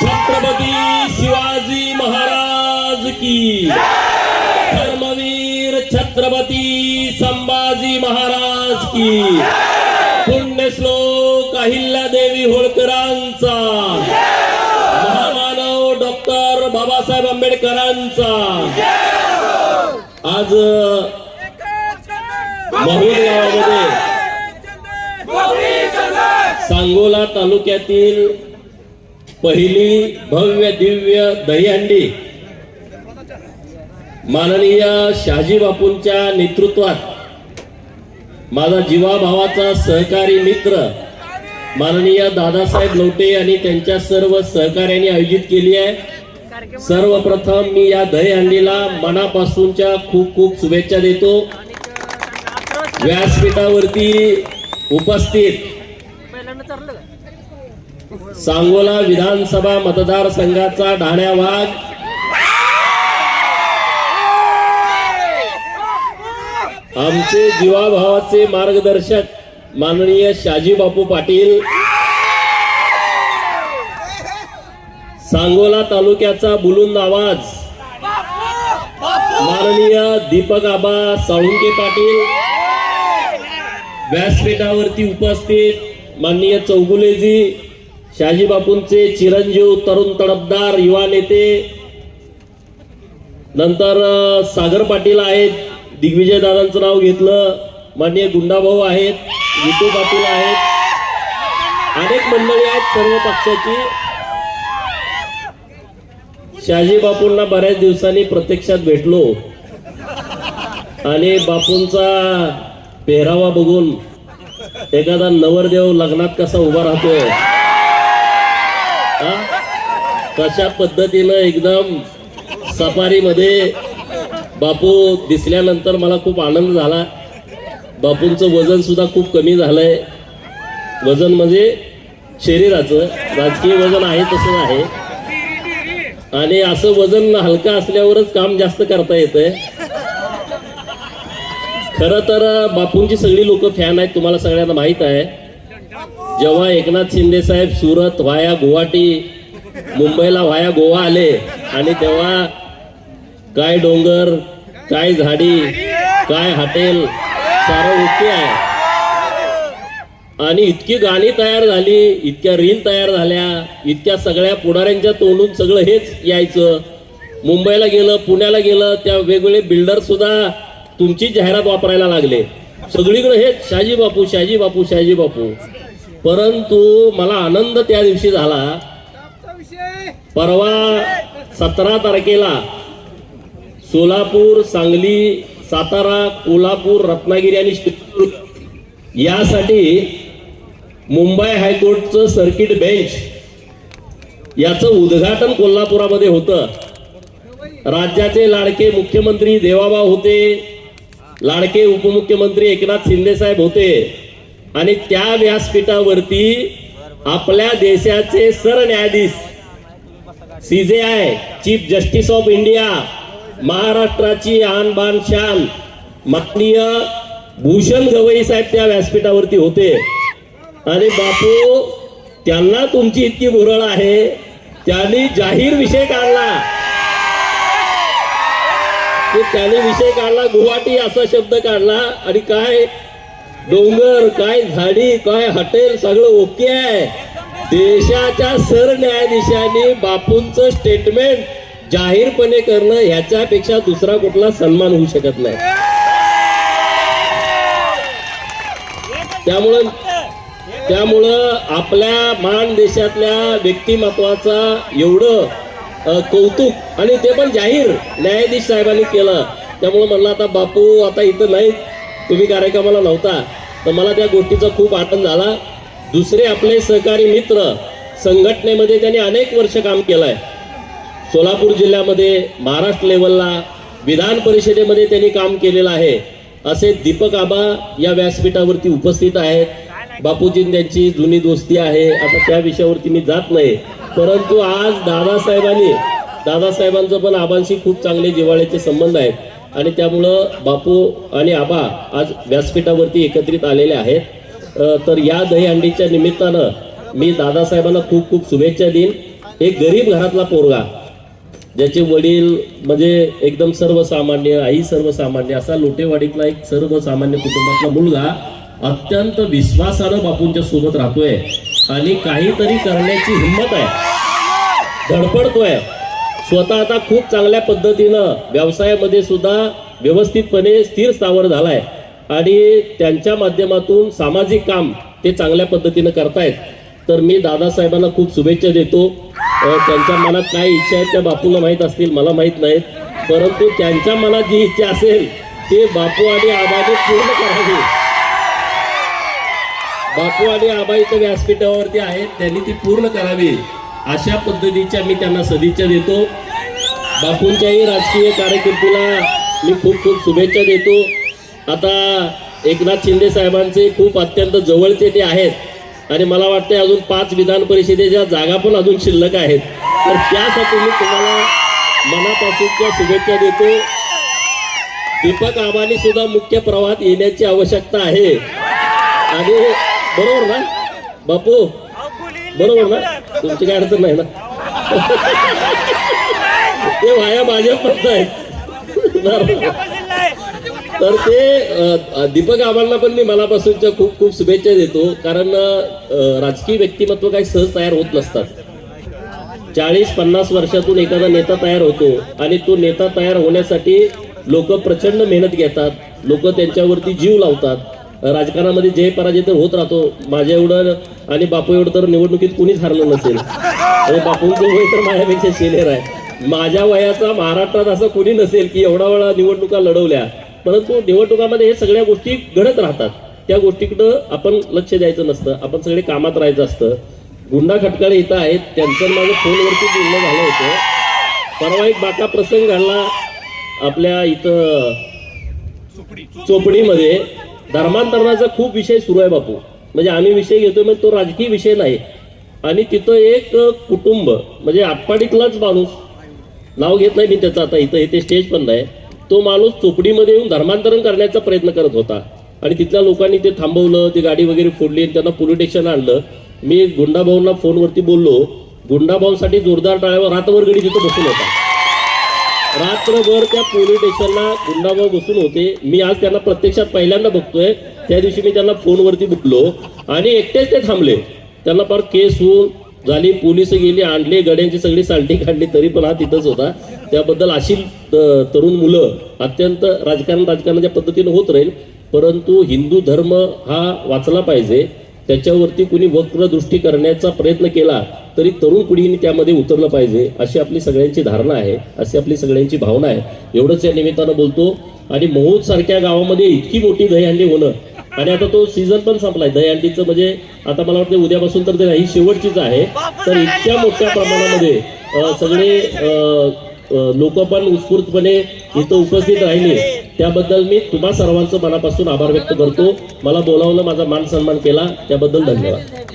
छत्रपती शिवाजी महाराज की धर्मवीर छत्रपती संभाजी महाराज की पुण्यश्लोक अहिल्यादेवी होळकरांचा महामानव डॉक्टर बाबासाहेब आंबेडकरांचा आज महूर गावामध्ये सांगोला तालुक्यातील पहिली भव्य दिव्य दहीहंडी माननीय शहाजी बापूंच्या नेतृत्वात माझा जीवाभावाचा सहकारी मित्र माननीय दादासाहेब लोटे आणि त्यांच्या सर्व सहकार्यांनी आयोजित केली आहे. सर्वप्रथम मी या दहीहंडीला मनापासूनच्या खूप खूप शुभेच्छा देतो. व्यासपीठावरती उपस्थित सांगोला विधानसभा मतदारसंघाचा ढाण्या वाघ. आमचे जीवाभावाचे मार्गदर्शक माननीय शाजी बापू पाटील. सांगोला तालुक्याचा बुलुंद आवाज. माननीय दीपक आबा साळुंके पाटील. व्यासपीठावरती उपस्थित माननीय चौगुलेजी शाजी बापूंचे चिरंजीव तरुण तडफदार युवा नेते. नंतर सागर पाटील आहेत दिग्विजय दादांचं नाव घेतलं. माननीय गुंडाभाऊ आहेत विटू पाटील आहेत. अनेक मंडळी आहेत सर्व पक्षाची. शहाजी बापूंना बऱ्याच दिवसांनी प्रत्यक्षात भेटलो. आणि बापूंचा पेहरावा बघून एखादा नवरदेव लग्नात कसा उभा राहतोय. हा? पद्धतीनं एकदम सफारीमध्ये बापू दिसल्यानंतर मला खूप आनंद झाला. बापूंचं वजन सुद्धा खूप कमी झालंय. वजन म्हणजे शरीराचं. राजकीय वजन आहे तसंच आहे. आणि असं वजन हलकं असल्यावरच काम जास्त करता येतंय. खरं तर बापूंची सगळी लोक फॅन आहेत तुम्हाला सगळ्यांना माहीत आहे. जेव्हा एकनाथ शिंदे साहेब सुरत व्हाया गुवाहाटी मुंबईला व्हाया गोवा आले आणि तेव्हा काय डोंगर काय झाडी काय हॉटेल सारं ओके आहे. आणि इतकी गाणी तयार झाली इतक्या रील तयार झाल्या इतक्या सगळ्या पुढाऱ्यांच्या तोंडून सगळं हेच यायचं. मुंबईला गेलं पुण्याला गेलं त्या वेगवेगळे बिल्डर सुद्धा तुमची जाहिरात वापरायला लागले. सगळीकडे हेच शाजी बापू शाजी बापू शाजी बापू. परंतु मला आनंद त्या दिवशी झाला. परवा सतरा तारखेला सोलापूर सांगली सातारा कोल्हापूर रत्नागिरी आणि शिरपूर यासाठी मुंबई हायकोर्टचं सर्किट बेंच याचं उद्घाटन कोल्हापुरामध्ये होतं. राज्याचे लाडके मुख्यमंत्री देवाबा होते लाडके उपमुख्यमंत्री एकनाथ शिंदे साहेब होते आणि त्या व्यासपीठावरती आपल्या देशाचे सरन्यायाधीश CJI chief justice of India महाराष्ट्राची आन बान शान माननीय भूषण गवई साहेब त्या व्यासपीठावरती होते. आणि बापू त्यांना तुमची इतकी भुरळ आहे. त्यांनी जाहीर विषय काढला. की विषय काढला गुवाहाटी असा शब्द काढला. आणि काय डोंगर काय झाडी काय हॉटेल सगळं ओके आहे. देशाच्या सरन्यायाधीशांनी बापूंचं स्टेटमेंट जाहीरपणे करणं ह्याच्यापेक्षा दुसरा कुठला सन्मान होऊ शकत नाही. त्यामुळं त्यामुळं आपल्या मान देशातल्या व्यक्तिमत्वाचा एवढं कौतुक आणि ते पण जाहीर न्यायाधीश साहेबांनी केलं. त्यामुळं म्हणलं आता बापू आता इथं नाही तुम्ही कार्यक्रमाला नव्हता. तर मला त्या गोष्टीचा खूप आनंद झाला. दुसरे आपले सहकारी मित्र संघटनेमध्ये त्यांनी अनेक वर्ष काम केलं आहे सोलापूर जिल्ह्यामध्ये महाराष्ट्र लेवलला विधान परिषदेमध्ये त्यांनी काम केलेलं आहे. असे दीपक आबा या व्यासपीठावरती उपस्थित आहेत. बापूजी त्यांची जुनी दोस्ती आहे. आता त्या विषयावरती मी जात नाही. परंतु आज दादासाहेबांनी दादासाहेबांचं पण आबांशी खूप चांगले जिव्हाळ्याचे संबंध आहेत. आणि त्यामुळं बापू आणि आबा आज व्यासपीठावरती एकत्रित आलेले आहेत. तर या दहीहंडीच्या निमित्तानं मी दादासाहेबांना खूप खूप शुभेच्छा देईन. एक गरीब घरातला पोरगा ज्याचे वडील म्हणजे एकदम सर्वसामान्य आई सर्वसामान्य असा लोटेवाडीतला एक सर्वसामान्य कुटुंबातला मुलगा अत्यंत विश्वासानं बापूंच्या सोबत राहतोय आणि काहीतरी करण्याची हिंमत आहे. धडपडतोय. स्वतः आता खूप चांगल्या पद्धतीनं व्यवसायामध्ये सुद्धा व्यवस्थितपणे स्थिर स्थावर झालाय. आणि त्यांच्या माध्यमातून सामाजिक काम ते चांगल्या पद्धतीनं करतायत. तर मी दादासाहेबांना खूप शुभेच्छा देतो. त्यांच्या मनात काय इच्छा आहेत त्या बापूला माहीत असतील मला माहीत नाहीत. परंतु त्यांच्या मनात जी इच्छा असेल ते बापू आणि आबाने पूर्ण करावी. बापू आणि आबा इथं व्यासपीठावरती आहेत. त्यांनी ती पूर्ण करावी. अशा पद्धतीच्या मी त्यांना सदिच्छा देतो. बापूंच्याही राजकीय कारकिर्दीला मी खूप खूप शुभेच्छा देतो. आता एकनाथ शिंदे साहेबांचे खूप अत्यंत जवळचे ते आहेत. आणि मला वाटतं अजून पाच विधान परिषदेच्या जागा पण अजून शिल्लक आहेत. तर त्यासाठी मी तुम्हाला मनापासूनच्या शुभेच्छा देतो. दीपक आबांनी सुद्धा मुख्य प्रवाहात येण्याची आवश्यकता आहे. आणि बरोबर ना? बापू. बरोबर ना? तुमची काय अडचण नाही ना? ते वाया भाजपमध्ये आहेत आहे तर ते दीपक आव्हाडला पण मी मनापासूनच्या खूप खूप शुभेच्छा देतो. कारण राजकीय व्यक्तिमत्व काही सहज तयार होत नसतात. चाळीस पन्नास वर्षातून एखादा नेता तयार होतो आणि तो नेता तयार होण्यासाठी लोक प्रचंड मेहनत घेतात. लोक त्यांच्यावरती जीव लावतात. राजकारणामध्ये जय पराजय तर होत राहतो माझ्या एवढं आणि बापू एवढं तर निवडणुकीत कुणीच हारलं नसेल. आणि बापूंचं वय तर माझ्यापेक्षा सिनियर आहे. माझ्या वयाचा महाराष्ट्रात असं कुणी नसेल की एवढा वेळा निवडणुका लढवल्या. परंतु निवडणुकामध्ये हे सगळ्या गोष्टी घडत राहतात. त्या गोष्टीकडं आपण लक्ष द्यायचं नसतं. आपण सगळे कामात राहायचं असतं. गुंडा खटकाळे इथं आहेत. त्यांचं माझं फोनवरती बोलणं झालं होतं. परवा एक बाका प्रसंग घडला आपल्या इथं चोपडीमध्ये. धर्मांतरणाचा खूप विषय सुरू आहे बापू. म्हणजे आम्ही विषय घेतोय म्हणजे तो राजकीय विषय नाही. आणि तिथं एक कुटुंब म्हणजे आटपाडीतलाच माणूस. नाव घेत नाही मी त्याचं आता इथं इथे स्टेज पण नाही तो माणूस चोपडीमध्ये येऊन धर्मांतरण करण्याचा प्रयत्न करत होता. आणि तिथल्या लोकांनी ते थांबवलं ती गाडी वगैरे फोडली आणि त्यांना पोलीस स्टेशन आणलं. मी गुंडाभाऊंना फोनवरती बोललो. गुंडाभाऊंसाठी जोरदार टाळ्यावर रातवर गडी तिथं बसून होता. रात्रभर त्या पोलीस स्टेशनला गुंडाभाऊ बसून होते. मी आज त्यांना प्रत्यक्षात पहिल्यांदा बघतोय. त्या दिवशी मी त्यांना फोनवरती बुकलो आणि एकटेच ते थांबले. त्यांना फार केस होऊन झाली पोलीस गेली आणले गड्यांची सगळी सालटी काढली तरी पण हा तिथंच होता. त्याबद्दल अशी तरुण मुलं अत्यंत राजकारण राजकारणाच्या पद्धतीने होत राहील. परंतु हिंदू धर्म हा वाचला पाहिजे. त्याच्यावरती कुणी वक्रदृष्टी करण्याचा प्रयत्न केला तरी तरुण पिढीने त्यामध्ये उतरलं पाहिजे अशी आपली सगळ्यांची धारणा आहे अशी आपली सगळ्यांची भावना आहे. एवढंच या निमित्तानं बोलतो. आणि महूद सारख्या गावामध्ये इतकी मोठी दहीहंडी होणं. आणि आता तो सीझन पण संपलाय. दहीहंडीचं म्हणजे आता मला वाटतं उद्यापासून तर ही शेवटचीच आहे. तर इतक्या मोठ्या प्रमाणामध्ये सगळे लोक पण उत्स्फूर्तपणे इथं उपस्थित राहिले. त्याबद्दल मी तुम्हा सर्वांचं मनापासून आभार व्यक्त करतो. मला बोलावलं माझा मान सन्मान केला. त्याबद्दल धन्यवाद.